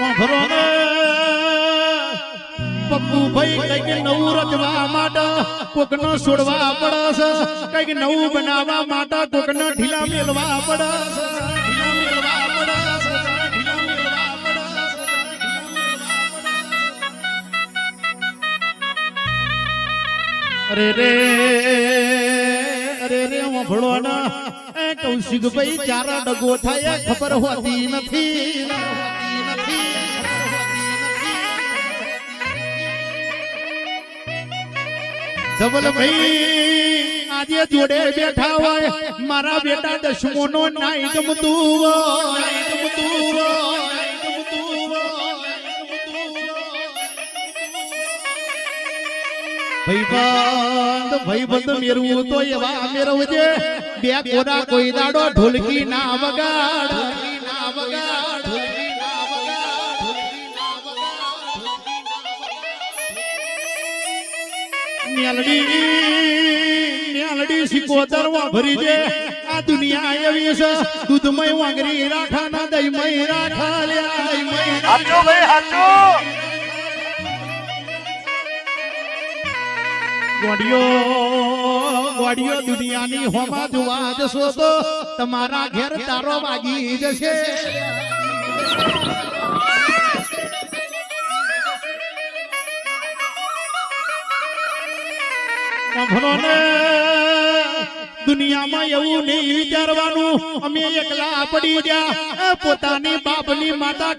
વાંભરો ને પપ્પુભાઈ કઈક નવું રચવા માટે કોકનો છોડવા પડે છે કઈક નવું બનાવવા માટે કોકનો ઢીલા મેળવા પડે છે. ઢીલા મેળવા પડે છે. ઢીલા મેળવા પડે છે. અરે રે અરે રે વાંભળો ના એ કૌશિકભાઈ ચાર ડગો થાય ખબર હોતી નથી હોતી નથી ધવલભાઈ આજે જોડે બેઠા હોય મારા બેટા દશમો નો નાઈ ગમતું ભાઈબંધ ભાઈબંધ મેરવું તો એવા મેરવજે બે કોરા કોઈ દાડો ઢોલકી ના વગાડ. મેલડી મેલડી સિકોતર ભરી દે. આ દુનિયા એવી છે દૂધમય વાંગરી રાઠા ના દહીંમય રાઠા લ્યા દહીંમય હાચો ભાઈ હાચો. ગોડિયો ગોડિયો દુનિયાની હોમા જોવા જશો તો તમારા ઘેર તારો વાગી જશે. સાંભળો દુનિયામાં એવું નહીં વિચારવાનું. અમે એકલા પડી ગયા. પોતાની બાપની માતા